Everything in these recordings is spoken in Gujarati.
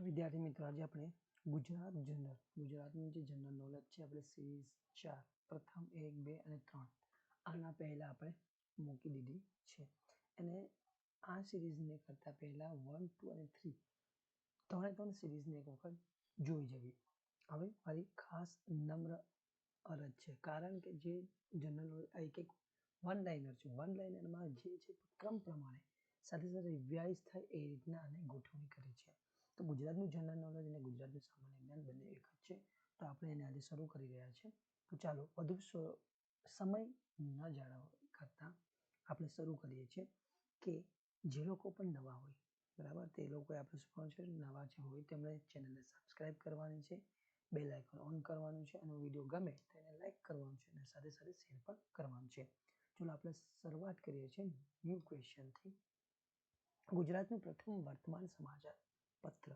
તો વિદ્યાર્થી મિત્રો, આજે આપણે ગુજરાત જનરલ ગુજરાતનું જે જનરલ નોલેજ છે, આપણે સિરીઝ ચાર, પ્રથમ એક, બે અને ત્રણ, આના પહેલાં આપણે મૂકી દીધી છે. અને આ સિરીઝને કરતાં પહેલાં વન ટુ અને થ્રી ત્રણે ત્રણ સિરીઝને એક વખત જોઈ જવી હવે મારી ખાસ નમ્ર અરજ છે, કારણ કે જે જનરલ એક એક વન લાઇનર છે. વન લાઇનરમાં જે છે, ક્રમ પ્રમાણે સાથે સાથે રિવાઇઝ થાય એ રીતના આને ગોઠવણી કરી છે. તો ગુજરાતનું જનરલ નોલેજ અને ગુજરાતનું સામાન્ય જ્ઞાન બંને એક જ છે, તો આપણે એને આજે શરૂ કરી રહ્યા છીએ તો ચાલો વધુ સમય ન જાળવવા કરતાં આપણે શરૂ કરીએ છીએ કે જે લોકો પણ નવા હોય, બરાબર? તે લોકોએ આપણે છે? નવા જે હોય તેમણે ચેનલને સબસ્ક્રાઈબ કરવાની છે, બે લાઇકન ઓન કરવાનું છે અને વીડિયો ગમે તો એને લાઇક કરવાનું છે અને સાથે સાથે શેર પણ કરવાનું છે. ચલો આપણે શરૂઆત કરીએ છીએ ન્યૂ ક્વેશ્ચનથી ગુજરાતનું પ્રથમ વર્તમાન સમાચાર. પત્ર.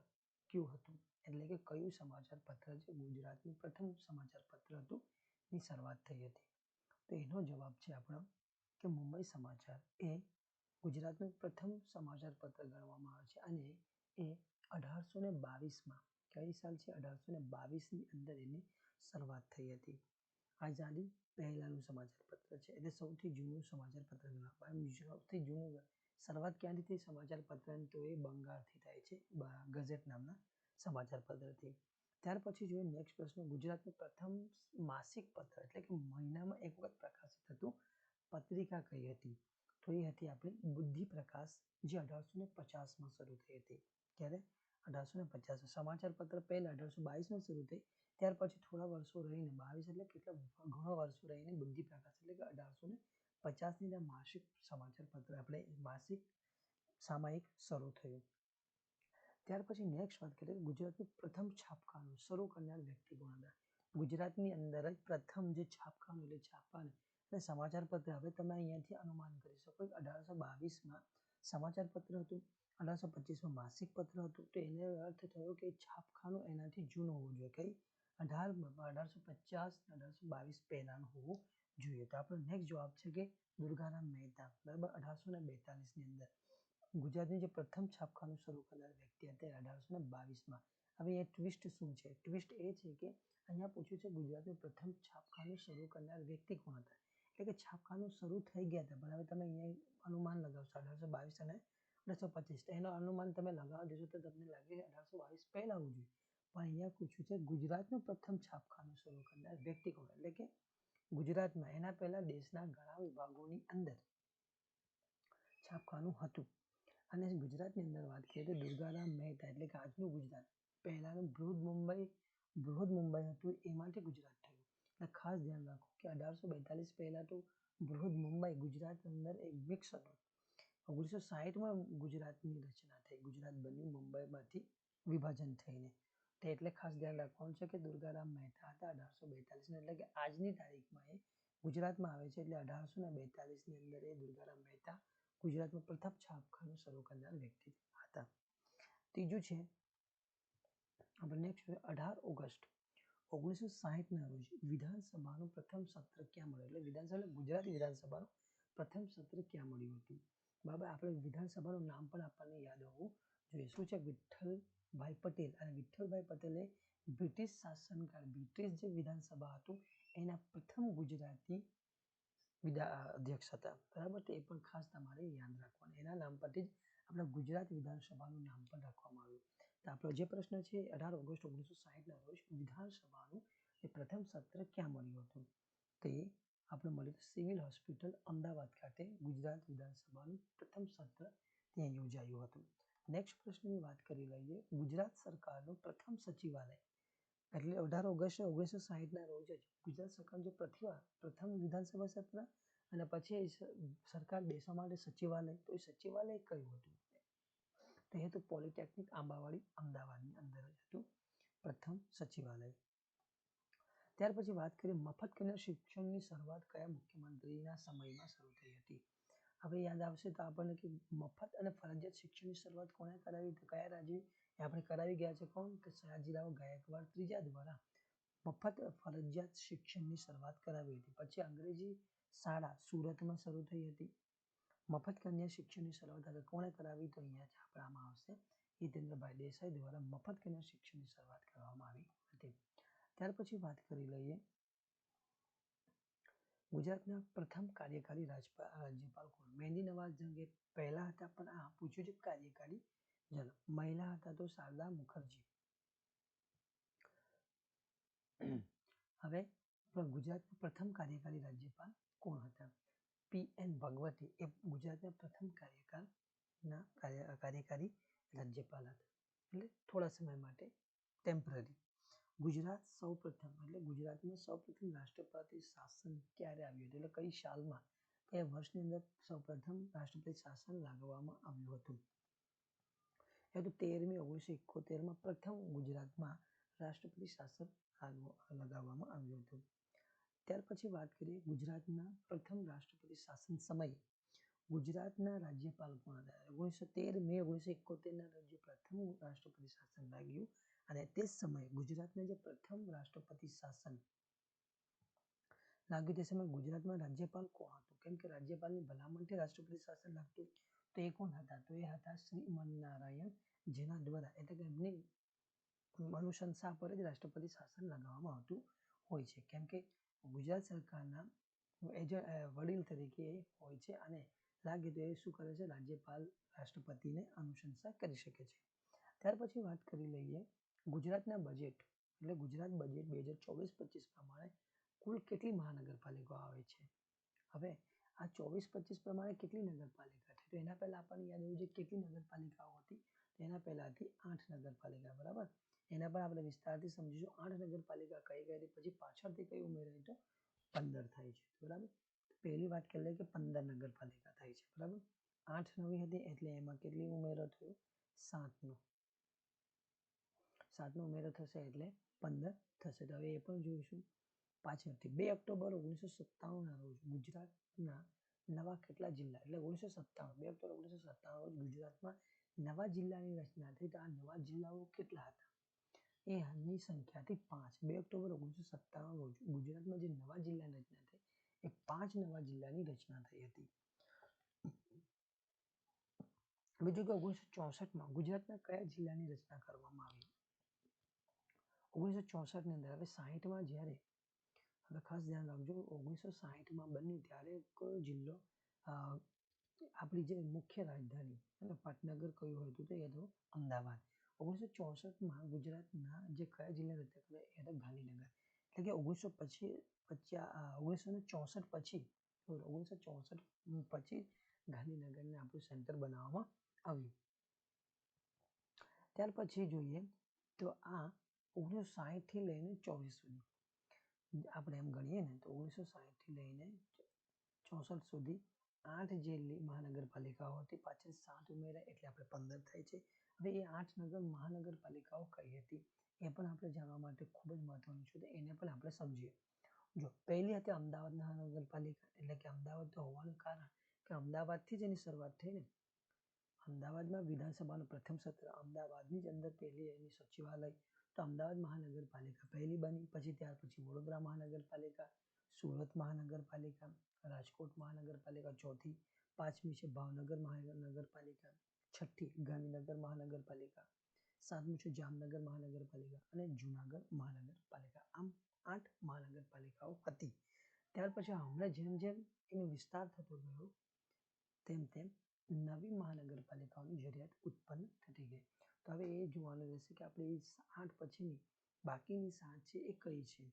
કયું હતું? એટલે કે કયું સમાચાર પત્ર છે ગુજરાતનું પ્રથમ સમાચાર પત્ર હતું ની શરૂઆત થઈ હતી. તો એનો જવાબ છે આપણો કે મુંબઈ સમાચાર. એ ગુજરાતનું પ્રથમ સમાચાર પત્ર ગણવામાં આવે છે અને એ અઢારસો ને બાવીસમાં કઈ સાલ છે? અઢારસો ને બાવીસની અંદર એની શરૂઆત થઈ હતી. આઝાદી પહેલાંનું સમાચાર પત્ર છે. એટલે સૌથી જૂનું સમાચાર પત્ર ગણવામાં સૌથી જૂનું શરૂઆત ક્યાંથી થઈ સમાચાર પત્ર તો એ બંગાળથી થાય છે ગઝેટ નામના સમાચાર પત્રથી. ત્યાર પછી જોઈએ નેક્સ્ટ પ્રશ્ન, ગુજરાતનું પ્રથમ માસિક પત્ર એટલે કે મહિનામાં એક વખત પ્રકાશિત થતું પત્રિકા કઈ હતી? તો એ હતી આપણી બુદ્ધિ પ્રકાશ, જે અઢારસો ને પચાસમાં શરૂ થઈ હતી. ક્યારે? અઢારસો ને પચાસ સમાચાર પત્ર પહેલાં અઢારસો બાવીસમાં શરૂ થઈ, ત્યાર પછી થોડા વર્ષો રહીને, બાવીસ એટલે કેટલા, ઘણા વર્ષો રહીને બુદ્ધિ પ્રકાશ એટલે કે અઢારસો ને પચાસની માસિક સમાચાર પત્ર આપણે માસિક સામાયિક શરૂ થયું. ત્યાર પછી નેક્સ્ટ વાત કરીએ ગુજરાતનું પ્રથમ છાપખાનું શરૂ કરનાર વ્યક્તિ કોણ હતા? ગુજરાતની અંદર જ પ્રથમ જે છાપખાનું એટલે છાપવાનું અને સમાચાર હવે તમે અહીંયાથી અનુમાન કરી શકો કે અઢારસો બાવીસમાં સમાચાર પત્ર હતું, અઢારસો પચીસમાં માસિક પત્ર હતું. તો એને અર્થ થયો કે છાપખાનું એનાથી જૂનું હોવું જોઈએ. કઈ? અઢાર, અઢારસો પચાસ અઢારસો બાવીસ પહેલાંનું હોવું જોઈએ તો આપણો નેક્સ્ટ જવાબ છે કે દુર્ગારામ મહેતા બરાબર અઢારસો ને બેતાલીસની અંદર. ગુજરાતની જે પ્રથમ છાપખાનું શરૂ કરનાર વ્યક્તિ હતા અઢારસો ને બાવીસમાં. હવે એ ટ્વિસ્ટ શું છે? ટ્વિસ્ટ એ છે કે અહીંયા પૂછ્યું છે ગુજરાતનું પ્રથમ છાપખાનું શરૂ કરનાર વ્યક્તિ કોણ હતા? એટલે કે છાપખાનું શરૂ થઈ ગયા હતા, પણ હવે તમે અહીંયા અનુમાન લગાવશો, અઢારસો બાવીસ અને અઢારસો પચીસ. તો એનો અનુમાન તમે લગાવવા જશો તો તમને લાગે અઢારસો બાવીસ પહેલાં આવવું જોઈએ પણ અહીંયા પૂછ્યું છે ગુજરાતનું પ્રથમ છાપખાનું શરૂ કરનાર વ્યક્તિ કોણ? એટલે કે ગુજરાતમાં એના પહેલાં દેશના ઘણા વિભાગોની અંદર છાપખાનું હતું. અને ગુજરાતની અંદર વાત કરીએ તો દુર્ગારામ મહેતા એટલે કે આજનું ગુજરાત. પહેલાંનું બૃહદ મુંબઈ બૃહદ મુંબઈ હતું એમાંથી ગુજરાત થયું. અને ખાસ ધ્યાન રાખો કે અઢારસો બેતાલીસ પહેલાં તો બૃહદ મુંબઈ ગુજરાત અંદર એક મિક્સ હતું. ઓગણીસો સાહીઠમાં ગુજરાતની રચના થઈ. ગુજરાત બન્યું મુંબઈમાંથી વિભાજન થઈને. તે એટલે ખાસ ધ્યાન રાખવાનું છે કે દુર્ગારામ મહેતા હતા અઢારસો બેતાલીસને, એટલે કે આજની તારીખમાં એ ગુજરાતમાં આવે છે, એટલે અઢારસો ને બેતાલીસની અંદર એ દુર્ગારામ મહેતા ગુજરાતમાં પ્રથમ છાપખાનું શરૂ કરનાર વ્યક્તિ હતા. ત્રીજું છે, આપણે અઢાર ઓગસ્ટ, ઓગણીસો સાહીઠના રોજ વિધાનસભાનું પ્રથમ સત્ર ક્યાં મળ્યું? એટલે વિધાનસભા ગુજરાત વિધાનસભાનું પ્રથમ સત્ર ક્યાં મળ્યું હતું? બાબા, આપણે વિધાનસભાનું નામ પણ આપણને યાદ હોવું જોઈએ. શું છે? વિઠ્ઠલભાઈ પટેલ અને વિઠ્ઠલભાઈ પટેલે બ્રિટિશ શાસનકાળ, બ્રિટિશ જે વિધાનસભા હતું, એના પ્રથમ ગુજરાતી વિધા અધ્યક્ષ હતા. બરાબર? તે પણ ખાસ તમારે યાદ રાખવાનું. એના નામ પરથી જ આપણા ગુજરાત વિધાનસભાનું નામ પણ રાખવામાં આવ્યું. તો આપણો જે પ્રશ્ન છે, અઢાર ઓગસ્ટ ઓગણીસો સાહીઠના રોજ વિધાનસભાનું એ પ્રથમ સત્ર ક્યાં મળ્યું હતું? તે આપણે મળ્યું સિવિલ હોસ્પિટલ અમદાવાદ ખાતે ગુજરાત વિધાનસભાનું પ્રથમ સત્ર ત્યાં યોજાયું હતું. નેક્સ્ટ પ્રશ્નની વાત કરી લઈએ. ગુજરાત સરકારનું પ્રથમ સચિવાલય. એટલે અઢાર ઓગસ્ટ ઓગણીસો સાહીઠના રોજ જ ગુજરાત સરકારનું જે પ્રથમ પ્રથમ વિધાનસભા સત્ર અને પછી સરકાર બેસવા માટે સચિવાલય. તો એ સચિવાલય કયું હતું? તો એ હતું પોલિટેકનિક આંબાવાડી અમદાવાદની અંદર જ હતું. પ્રથમ સચિવાલય. ત્યાર પછી વાત કરીએ મફત કન્યા શિક્ષણની શરૂઆત કયા મુખ્યમંત્રીના સમયમાં શરૂ થઈ હતી? હવે યાદ આવશે તો આપણને કે મફત અને ફરજિયાત શિક્ષણની શરૂઆત કોણે કરાવી તો કયા રાજ્ય એ આપણે કરાવી ગયા છે કોણ? કે સયાજીરાવ ગાયકવાડ ત્રીજા દ્વારા મફત ફરજિયાત શિક્ષણની શરૂઆત કરાવી હતી. પછી અંગ્રેજી શાળા સુરતમાં શરૂ થઈ હતી. મફત કન્યા શિક્ષણની શરૂઆત હવે કોણે કરાવી તો અહીંયા જ આપણામાં આવશે. હિતેન્દ્રભાઈ દેસાઈ દ્વારા મફત કન્યા શિક્ષણની શરૂઆત કરવામાં આવી હતી. ત્યાર પછી વાત કરી લઈએ ગુજરાતના પ્રથમ કાર્યકારી રાજ્યપાલ કોણ? મહેંદી નવાઝ જંગે પહેલા હતા પણ આ પૂછ્યું છે કાર્યકારી જન, મહિલા હતા તો શારદા મુખર્જી. હવે ગુજરાતના પ્રથમ કાર્યકારી રાજ્યપાલ કોણ હતા? પી એન ભગવતી એ ગુજરાતના પ્રથમ કાર્યકાળના કાર્યકારી રાજ્યપાલ હતા. એટલે થોડા સમય માટે ટેમ્પરરી ગુજરાત સૌપ્રથમ, એટલે ગુજરાતમાં સૌપ્રથમ રાષ્ટ્રપતિ શાસન ક્યારે આવ્યું હતું? એટલે કઈ સાલમાં? કયા વર્ષની અંદર સૌપ્રથમ રાષ્ટ્રપતિ શાસન લાગવામાં આવ્યું હતું? એ તો તેરમી ઓગણીસો એકોતેરમાં પ્રથમ ગુજરાતમાં રાષ્ટ્રપતિ શાસન લગાવવામાં આવ્યું હતું. ત્યાર પછી વાત કરીએ ગુજરાતના પ્રથમ રાષ્ટ્રપતિ શાસન સમયે. ગુજરાતના રાજ્યપાલ કોણ હતા? ઓગણીસો તેર મે ઓગણીસો એકોતેરના રાજ્ય પ્રથમ રાષ્ટ્રપતિ શાસન લાગ્યું. અને તે સમયે ગુજરાતના જે પ્રથમ રાષ્ટ્રપતિ શાસન લાગ્યું તે સમયે ગુજરાતમાં રાજ્યપાલ કોણ હતું? કેમ કે રાજ્યપાલની ભલામણથી રાષ્ટ્રપતિ શાસન લાગતું તો એ કોણ હતા? તો એ હતા શ્રી મનનારાયણ, જેના દ્વારા એટલે કે એમની અનુશંસા પર જ રાષ્ટ્રપતિ શાસન લગાવવામાં આવતું હોય છે. કેમ કે ગુજરાત સરકારના એજ વડીલ તરીકે હોય છે અને લાગે તો એ શું કરે છે? રાજ્યપાલ રાષ્ટ્રપતિને અનુશંસા કરી શકે છે. ત્યાર પછી વાત કરી લઈએ ગુજરાતના બજેટ એટલે ગુજરાત બજેટ બે હજાર ચોવીસ પચીસ પ્રમાણે કુલ કેટલી મહાનગરપાલિકાઓ આવે છે? હવે આ ચોવીસ પચીસ પ્રમાણે કેટલી નગરપાલિકા છે? તો એના પહેલાં આપણને યાદ હોવું જોઈએ કેટલી નગરપાલિકાઓ હતી? એના પહેલાં આઠ નગરપાલિકા, બરાબર? એના પર આપણે વિસ્તારથી સમજીશું આઠ નગરપાલિકા કઈ હતી? પછી પાછળથી કઈ ઉમેરાય તો પંદર થાય છે, બરાબર? પહેલી વાત કરી લઈએ કે પંદર નગરપાલિકા થાય છે, બરાબર? આઠ નવી હતી એટલે એમાં કેટલી ઉમેરો થયો? સાતનો. સાતનો ઉમેરો થશે એટલે પંદર થશે. તો હવે એ પણ જોઈશું. પાછળથી બે ઓક્ટોબર ઓગણીસો સત્તાણુંના રોજ ગુજરાતના નવા કેટલા જિલ્લા? એટલે ઓગણીસો સત્તાણું. બે ઓક્ટોબર ઓગણીસો સત્તાણું રોજ ગુજરાતમાં નવા જિલ્લાની રચના થઈ. તો આ નવા જિલ્લાઓ કેટલા હતા? એ હાલની સંખ્યાથી પાંચ. બે ઓક્ટોબર ઓગણીસો સત્તાણું રોજ ગુજરાતમાં જે નવા જિલ્લાની રચના થઈ, એ પાંચ નવા જિલ્લાની રચના થઈ હતી. બીજું કે ઓગણીસો ચોસઠમાં ગુજરાતના કયા જિલ્લાની રચના કરવામાં આવી? ઓગણીસો ચોસઠની અંદર, હવે સાહીઠમાં જ્યારે, હવે ખાસ ધ્યાન રાખજો ઓગણીસો સાહીઠમાં બન્યું ત્યારે કયો જિલ્લો આપણી જે મુખ્ય રાજધાની અને પાટનગર કયું હતું તો એ હતો અમદાવાદ. ઓગણીસો ચોસઠમાં ગુજરાતના જે કયા જિલ્લા હતા, એ હતા ગાંધીનગર. એટલે કે ઓગણીસો પછી પચાસ ઓગણીસો ને ચોસઠ પછી ઓગણીસો ચોસઠ પછી ગાંધીનગરને આપણું સેન્ટર બનાવવામાં આવ્યું. ત્યાર પછી જોઈએ તો આ ઓગણીસો સાહીઠથી લઈને ચોવીસ સુધી. આપણે એમ ગણીએ ને તો ઓગણીસો સાહીઠથી લઈને ચોસઠ સુધી આઠ જેટલી મહાનગરપાલિકાઓ હતી, પાછળ સાત ઉમેરા એટલે આપણે પંદર થાય છે. હવે એ આઠ નગર મહાનગરપાલિકાઓ કઈ હતી એ પણ આપણે જાણવા માટે ખૂબ જ મહત્વનું છે તો એને પણ આપણે સમજીએ. જો, પહેલી હતી અમદાવાદ મહાનગરપાલિકા એટલે કે અમદાવાદ હોવાનું કારણ કે અમદાવાદથી જ એની શરૂઆત થઈ ને. અમદાવાદમાં વિધાનસભાનું પ્રથમ સત્ર, અમદાવાદની જ અંદર પહેલી એની સચિવાલય તો અમદાવાદ મહાનગરપાલિકા પહેલી બની, પછી ત્યાર પછી વડોદરા મહાનગરપાલિકા, સુરત મહાનગરપાલિકા, રાજકોટ મહાનગરપાલિકા, ચોથી, પાંચમી છે ભાવનગર મહાનગરપાલિકા, છઠ્ઠી ગાંધીનગર મહાનગરપાલિકા, સાતમું છે જામનગર મહાનગરપાલિકા અને જુનાગઢ મહાનગરપાલિકા. આમ આઠ મહાનગરપાલિકાઓ હતી. ત્યાર પછી હમણાં જેમ જેમ એનો વિસ્તાર થતો ગયો, તેમ તેમ નવી મહાનગરપાલિકાઓની જરૂરિયાત ઉત્પન્ન થતી ગઈ. તો હવે એ જોવાનું રહેશે કે આપણે આઠ પછીની બાકીની સાત છે એ કઈ છે?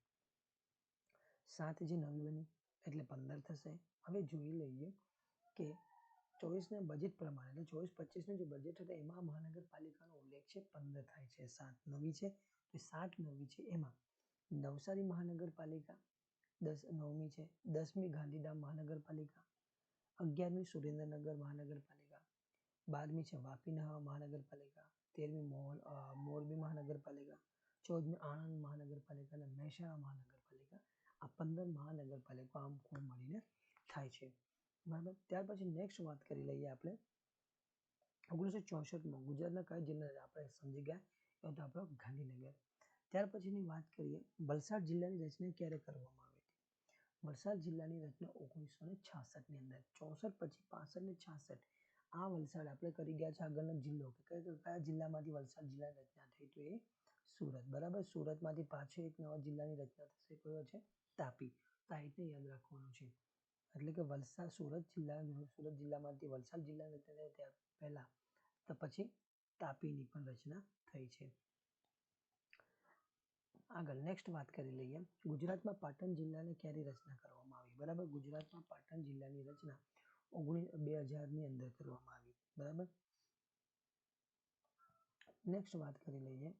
સાત જે નવી બની, એટલે પંદર થશે. હવે જોઈ લઈએ કે ચોવીસના બજેટ પ્રમાણે, એટલે ચોવીસ પચીસનું જે બજેટ હતા એમાં મહાનગરપાલિકાનો ઉલ્લેખ છે, પંદર થાય છે. સાત નવી છે, તો સાત નવી છે એમાં. નવસારી મહાનગરપાલિકા દસ, નવમી છે. દસમી ગાંધીધામ મહાનગરપાલિકા, અગિયારમી સુરેન્દ્રનગર મહાનગરપાલિકા, બારમી છે વાપી મહાનગરપાલિકા તેરમી મોલ મોરબી મહાનગરપાલિકા, ચૌદમી આણંદ મહાનગરપાલિકા અને મહેસાણા મહાનગરપાલિકા. આ પંદર મહાનગરપાલિકા આમ કુલ મળીને થાય છે. બરાબર? ત્યાર પછી નેક્સ્ટ વાત કરી લઈએ આપણે. ઓગણીસો ચોસઠમાં ગુજરાતના કયા જિલ્લા આપણે સમજી ગયા? એ તો આપણો ગાંધીનગર. ત્યાર પછીની વાત કરીએ. વલસાડ જિલ્લાની રચના ક્યારે કરવામાં આવી હતી? વલસાડ જિલ્લાની રચના ઓગણીસો ને છાસઠની અંદર. ચોસઠ પછી પાસઠ ને છાસઠ. આ વલસાડ આપણે કરી ગયા છે આગળનો જિલ્લો કે કયા જિલ્લામાંથી વલસાડ જિલ્લાની રચના થઈ તો એ? સુરત. બરાબર? સુરતમાંથી પાછો એક નવા જિલ્લાની રચના થશે કયો છે? તાપી. તો યાદ રાખવાનું છે. એટલે કે વલસાડ સુરત જિલ્લા, સુરત જિલ્લામાંથી વલસાડ જિલ્લાની રચના થઈ ત્યાં પહેલાં તો પછી તાપીની પણ રચના થઈ છે. આગળ નેક્સ્ટ વાત કરી લઈએ. ગુજરાતમાં પાટણ જિલ્લાને ક્યારે રચના કરવામાં આવી? બરાબર? ગુજરાતમાં પાટણ જિલ્લાની રચના બે હજારની અંદર કરવામાં આવી. બરાબર? નેક્સ્ટ વાત કરી લઈએ.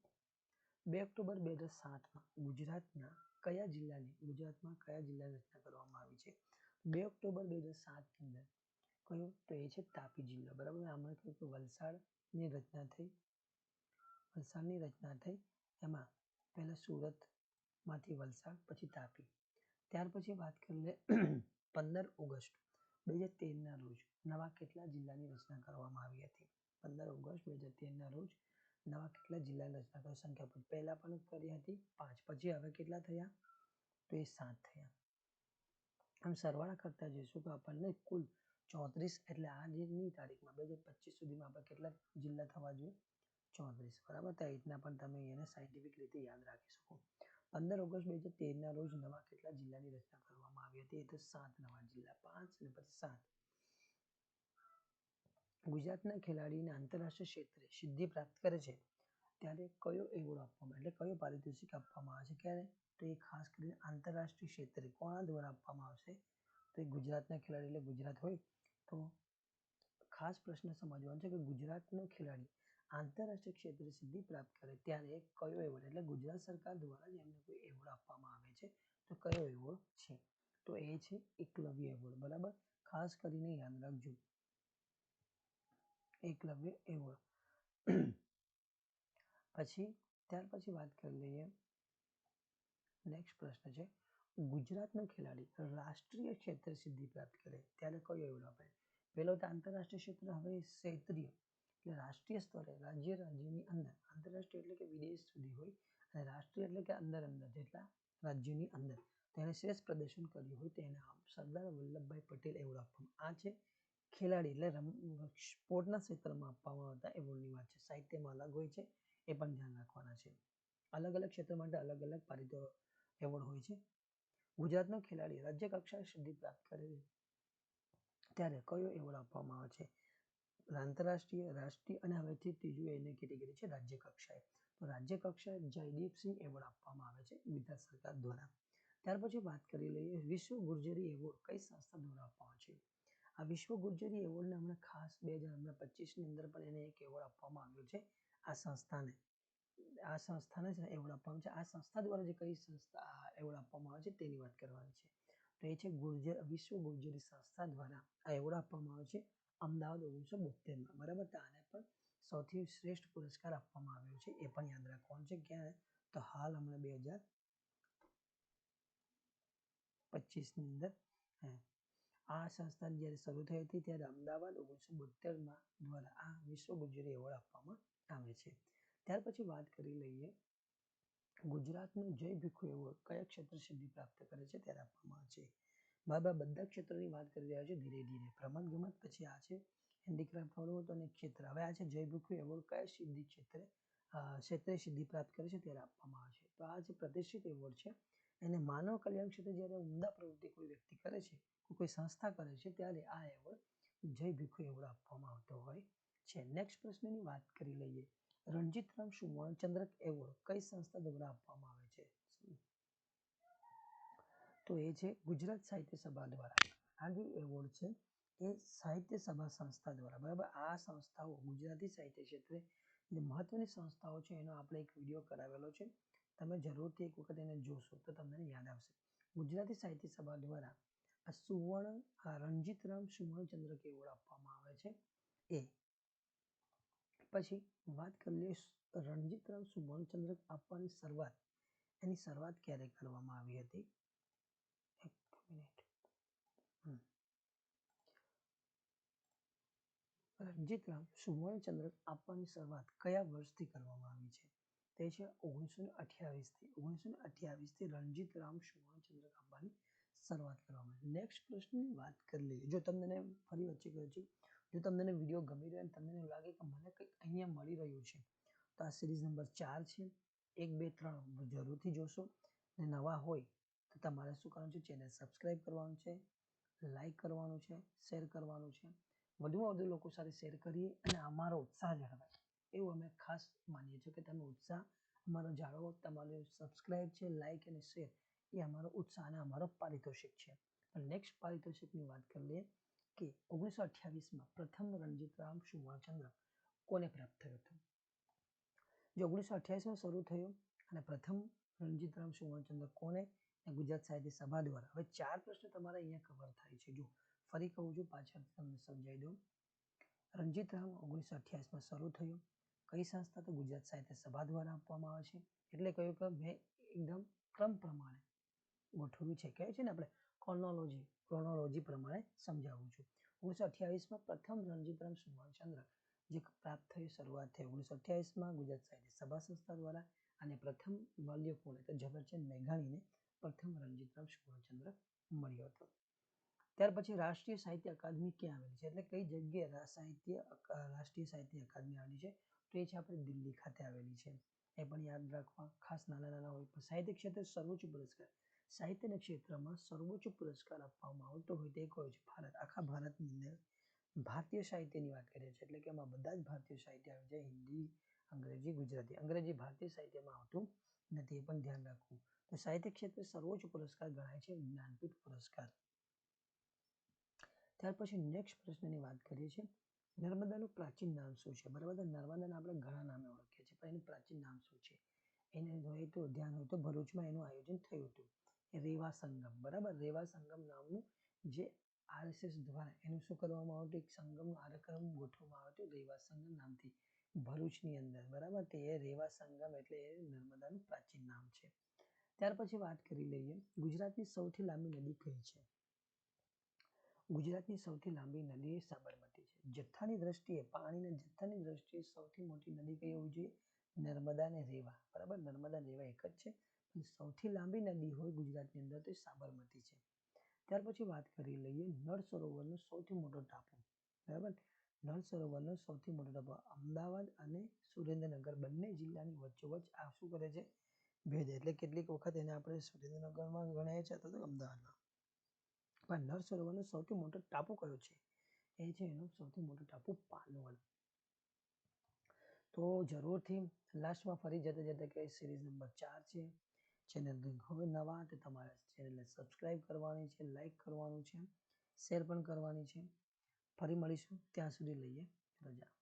બે ઓક્ટોબર બે હજાર સાતમાં ગુજરાતના કયા જિલ્લાની, ગુજરાતમાં કયા જિલ્લાની રચના કરવામાં આવી છે? બે ઓક્ટોબર બે હજાર સાતની અંદર કયું તો એ છે તાપી જિલ્લો. બરાબર? આમાં કહ્યું કે વલસાડની રચના થઈ. વલસાડની રચના થઈ. એમાં પહેલાં સુરતમાંથી વલસાડ, પછી તાપી. ત્યાર પછી વાત કરી લે પંદર ઓગસ્ટ. બે હજાર તેરના રોજ નવા કેટલા જિલ્લાની રચના કરવામાં આવી હતી? પંદર ઓગસ્ટ બે હજાર તેરના રોજ નવા કેટલા જિલ્લાની રચના કરવા સંખ્યા પહેલાં પણ કરી હતી, પાંચ પછી હવે કેટલા થયા? તો એ સાત થયા. આમ સરવાળા કરતા જઈશું તો આપણને કુલ ચોત્રીસ એટલે આજની તારીખમાં બે હજાર પચીસ સુધીમાં આપણે કેટલા જિલ્લા થવા જોઈએ? ચોત્રીસ. બરાબર? તો રીતના પણ તમે એને સાયન્ટિફિક રીતે યાદ રાખી શકો. પંદર ઓગસ્ટ બે હજાર તેરના રોજ નવા કેટલા જિલ્લાની રચના કરવામાં આવી હતી? એ તો સાત નવા જિલ્લા, પાંચ અને પછી સાત. ગુજરાતના ખેલાડીને આંતરરાષ્ટ્રીય ક્ષેત્રે સિદ્ધિ પ્રાપ્ત કરે છે, ત્યારે કયો એવોર્ડ આપવામાં એટલે કયો પારિતોષિક આપવામાં આવે છે? ક્યારે? તો એ ખાસ કરીને આંતરરાષ્ટ્રીય ક્ષેત્રે કોના દ્વારા આપવામાં આવશે? તો એ ગુજરાતના ખેલાડી, એટલે ગુજરાત હોય તો ખાસ પ્રશ્ન સમજવાનો છે કે ગુજરાતનો ખેલાડી આંતરરાષ્ટ્રીય ક્ષેત્રે સિદ્ધિ પ્રાપ્ત કરે ત્યારે કયો એવોર્ડ? એટલે ગુજરાત સરકાર દ્વારા જ એમને કોઈ એવોર્ડ આપવામાં આવે છે. તો કયો એવોર્ડ છે? તો એ છે એકલવ્ય એવોર્ડ, બરાબર? ખાસ કરીને યાદ રાખજો. એકલવ્ય એવોર્ડ. પછી, ત્યાર પછી વાત કરી લઈએ. નેક્સ્ટ પ્રશ્ન છે. ગુજરાતનો ખેલાડી રાષ્ટ્રીય ક્ષેત્રે સિદ્ધિ પ્રાપ્ત કરે ત્યારે કયો એવોર્ડ આપે? પહેલો તો આંતરરાષ્ટ્રીય ક્ષેત્ર, હવે ક્ષેત્રીય. એટલે રાષ્ટ્રીય સ્તરે, રાજ્ય રાજ્યની અંદર, આંતરરાષ્ટ્રીય એટલે કે વિદેશ સુધી હોય અને રાષ્ટ્રીય એટલે કે અંદર અંદર, જેટલા રાજ્યોની અંદર તેને શ્રેષ્ઠ પ્રદર્શન કર્યું હોય તેને સરદાર વલ્લભભાઈ પટેલ એવોર્ડ આપવામાં આ છે ખેલાડી એટલે રમ સ્પોર્ટના ક્ષેત્રમાં આપવામાં આવતા એવોર્ડની વાત છે. સાહિત્યમાં અલગ હોય છે, એ પણ ધ્યાન રાખવાના છે. અલગ અલગ ક્ષેત્ર માટે અલગ અલગ પારિતો એવોર્ડ હોય છે. ગુજરાતનો ખેલાડી રાજ્ય કક્ષાએ સિદ્ધિ પ્રાપ્ત કરે ત્યારે કયો એવોર્ડ આપવામાં આવે છે? આંતરરાષ્ટ્રીય રાષ્ટ્રીય અને હવેથી ત્રીજું એની કેટેગરી છે રાજ્ય કક્ષાએ તો રાજ્ય કક્ષાએ જયદીપસિંહ એવોર્ડ આપવામાં આવે છે ગુજરાત સરકાર દ્વારા. ત્યાર પછી વાત કરી લઈએ વિશ્વ ગુર્જરી એવોર્ડ કઈ સંસ્થા દ્વારા આપવામાં આવે છે? આ વિશ્વ ગુર્જરી એવોર્ડને હમણાં ખાસ બે હજાર હમણાં પચીસની અંદર પણ એને એક એવોર્ડ આપવામાં આવ્યો છે આ સંસ્થાને. આ સંસ્થાને છે એવોર્ડ આપવામાં છે. આ સંસ્થા દ્વારા જે કઈ સંસ્થા એવોર્ડ આપવામાં આવે છે તેની વાત કરવાની છે. તો એ છે ગુર્જર, વિશ્વ ગુર્જરી સંસ્થા દ્વારા આ એવોર્ડ આપવામાં આવે છે અમદાવાદ ઓગણીસો બોતેરમાં બરાબર? તો આને પણ સૌથી શ્રેષ્ઠ પુરસ્કાર આપવામાં આવ્યો છે, એ પણ યાદ રાખવાનું છે ક્યાં તો હાલ હમણાં બે હજાર પચીસની અંદર આ સંસ્થા જ્યારે શરૂ થઈ હતી ત્યારે અમદાવાદ ઓગણીસો બોતેરમાં દ્વારા આ વિશ્વ ગુજરી એવોર્ડ આપવામાં આવે છે. ત્યાર પછી વાત કરી લઈએ, ગુજરાતનું જય ભીખુ એવોર્ડ કયા ક્ષેત્ર સિદ્ધિ પ્રાપ્ત કરે છે? ત્યારે આપવામાં આવે છે. બરાબર બધા ક્ષેત્રોની વાત કરી રહ્યા છે ધીરે ધીરે. રમત ગમત પછી આ છે હેન્ડીક્રાફ્ટ વાળું અને ક્ષેત્ર. હવે આ છે જય ભીખુ એવોર્ડ કયા સિદ્ધિ ક્ષેત્રે ક્ષેત્રે સિદ્ધિ પ્રાપ્ત કરે છે ત્યારે આપવામાં આવે છે. તો આ જે પ્રતિષ્ઠિત એવોર્ડ છે, એને માનવ કલ્યાણ ક્ષેત્રે જ્યારે ઉમદા પ્રવૃત્તિ કોઈ વ્યક્તિ કરે છે, કોઈ સંસ્થા કરે છે, ત્યારે આ એવોર્ડ જય ભીખુ એવોર્ડ આપવામાં આવતો હોય છે. નેક્સ્ટ પ્રશ્નની વાત કરી લઈએ. રણજીતરામ સુવર્ણચંદ્રક એવોર્ડ કઈ સંસ્થા દ્વારા આપવામાં આવે તો એ છે ગુજરાત સાહિત્ય સભા દ્વારા. જે એવોર્ડ છે એ સાહિત્ય સભા સંસ્થા દ્વારા. બરાબર? આ સંસ્થાઓ ગુજરાતી સાહિત્ય ક્ષેત્રે જે મહત્વની સંસ્થાઓ છે એનો આપણે એક વીડિયો કરાવેલો છે. તમે જરૂરથી એક વખત એને જોશો તો તમને યાદ આવશે. ગુજરાતી સાહિત્ય સભા દ્વારા આ સુવર્ણ, આ રણજીતરામ સુવર્ણચંદ્રક એવોર્ડ આપવામાં આવે છે. એ પછી વાત કરી લઈએ રણજીતરામ સુવર્ણચંદ્રક આપવાની શરૂઆત. એની શરૂઆત ક્યારે કરવામાં આવી હતી? રણજીતરામ સુવર્ણચંદ્રક આપવાની શરૂઆત કયા વર્ષથી કરવામાં આવી છે? તે છે ઓગણીસો ને અઠ્યાવીસથી. ઓગણીસો ને અઠ્યાવીસથી રણજીતરામ સુવર્ણચંદ્રક આપવાની શરૂઆત કરવામાં નેક્સ્ટ પ્રશ્નની વાત કરી લઈએ. જો તમને ફરી વચ્ચે કહ્યું છે, જો તમને વીડિયો ગમી રહ્યો અને તમને એવું લાગે કે મને કંઈક અહીંયા મળી રહ્યું છે, તો આ સિરીઝ નંબર ચાર છે. એક, બે, ત્રણ જરૂરથી જોશો. ને નવા હોય તો તમારે શું કરવાનું છે? ચેનલ સબસ્ક્રાઈબ કરવાનું છે. લાઈક કરવાનું છે શેર કરવાનું છે. વધુમાં વધુ લોકો સાથે શેર કરીએ અને અમારો ઉત્સાહ જળવાય. એવું અમે ખાસ માનીએ છીએ કે તમે ઉત્સાહ અમારો જાળવો, તમારો સબસ્ક્રાઈબ છે લાઈક અને શેર એ અમારો ઉત્સાહ અને અમારો પારિતોષિક છે. નેક્સ્ટ પારિતોષિકની વાત કરી લઈએ કે ઓગણીસો અઠ્યાવીસમાં પ્રથમ રણજીતરામ સુવર્ણચંદ્રક કોને પ્રાપ્ત થયો હતો? જે ઓગણીસો અઠ્યાવીસમાં શરૂ થયો અને પ્રથમ રણજીતરામ સુવર્ણચંદ્રક કોને ગુજરાત સાહિત્ય સભા દ્વારા. હવે ચાર પ્રશ્નો તમારે અહીંયા કવર થાય છે. જો ફરી કહું છું, પાછળ તમને સમજાવી દઉં. રણજીતરામ ઓગણીસો અઠ્યાસમાં શરૂ થયો. કઈ સંસ્થા તો ગુજરાત સાહિત્ય સભા દ્વારા આપવામાં આવે છે? એટલે કહ્યું કે મેં એકદમ ક્રમ પ્રમાણે ગોઠવ્યું છે. કહે છે ને આપણે ક્રોનોલોજી ક્રોનોલોજી પ્રમાણે સમજાવું છું. ઓગણીસો અઠ્યાવીસમાં પ્રથમ રણજીતરામ સુભાષચંદ્ર જે પ્રાપ્ત થયું શરૂઆત થઈ ઓગણીસો અઠ્યાવીસમાં ગુજરાત સાહિત્ય સભા સંસ્થા દ્વારા. અને પ્રથમ વાલ્ય કોણ એટલે ઝવેરચંદ મેઘાણીને પ્રથમ રણજીતરામ સુવર્ણચંદ્રક મળ્યો હતો. ત્યાર પછી રાષ્ટ્રીય સાહિત્ય અકાદમી ક્યાં આવેલી છે? એટલે કઈ જગ્યાએ સાહિત્ય રાષ્ટ્રીય સાહિત્ય અકાદમી આવેલી છે? તો એ છે આપણે દિલ્હી ખાતે આવેલી છે. એ પણ યાદ રાખવા, ખાસ નાના નાના હોય પણ સાહિત્ય ક્ષેત્રે સર્વોચ્ચ પુરસ્કાર. સાહિત્યના ક્ષેત્રમાં સર્વોચ્ચ પુરસ્કાર આપવામાં આવતો હોય તે કયો છે? ભારત. આખા ભારતની અંદર ભારતીય સાહિત્યની વાત કરીએ છીએ એટલે કે એમાં બધા જ ભારતીય સાહિત્ય આવે છે. હિન્દી, અંગ્રેજી, ગુજરાતી. અંગ્રેજી ભારતીય સાહિત્યમાં આવતું નથી. એ પણ ધ્યાન રાખવું. તો સાહિત્ય ક્ષેત્રે સર્વોચ્ચ પુરસ્કાર ગણાય છે, જ્ઞાનપીઠ પુરસ્કાર. ત્યાર પછી નેક્સ્ટ પ્રશ્નની વાત કરીએ છીએ. નર્મદાનું પ્રાચીન નામ શું છે? બરાબર નર્મદાને આપણે ઘણા નામે ઓળખીએ છીએ, પણ એનું પ્રાચીન નામ શું છે? એને હોય તો, ધ્યાન હોય તો ભરૂચમાં એનું આયોજન થયું હતું. રેવા સંગમ, બરાબર? રેવા સંગમ નામનું જે આરએસએસ દ્વારા એનું શું કરવામાં આવ્યું એક સંગમનો આરક્રમ ગોઠવવામાં આવ્યો હતો, રેવા સંગમ નામથી. ભરૂચની અંદર, બરાબર? તે રેવા સંગમ એટલે નર્મદાનું પ્રાચીન નામ છે. ત્યાર પછી વાત કરી લઈએ, ગુજરાતની સૌથી લાંબી નદી કઈ છે? ગુજરાતની સૌથી લાંબી નદી સાબરમતી છે. જથ્થાની દ્રષ્ટિએ, પાણીના જથ્થાની દ્રષ્ટિએ સૌથી મોટી નદી કઈ હોવી જોઈએ? નર્મદા અને રેવા. બરાબર? નર્મદા રેવા એક જ છે. પણ સૌથી લાંબી નદી હોય ગુજરાતની અંદર તો સાબરમતી છે. ત્યાર પછી વાત કરી લઈએ નળ સરોવરનો સૌથી મોટો ટાપુ. બરાબર? નળ સરોવરનો સૌથી મોટો ટાપુ. અમદાવાદ અને સુરેન્દ્રનગર બંને જિલ્લાની વચ્ચોવચ્ચ આ શું કરે છે? ભેદ એટલે કેટલીક વખત એને આપણે સુરેન્દ્રનગરમાં ગણાય છે અથવા તો અમદાવાદમાં. પણ નર સરોવરનો સૌથી મોટો ટાપુ કયો છે? એ છે એનો સૌથી મોટો ટાપુ પાનવડ. તો જરૂરથી લાસ્ટમાં ફરી જતા જતા કે સિરીઝ નંબર ચાર છે. ચેનલ હવે નવા તો તમારે ચેનલને સબસ્ક્રાઈબ કરવાની છે લાઈક કરવાનું છે શેર પણ કરવાની છે. ફરી મળીશું, ત્યાં સુધી લઈએ, રજા.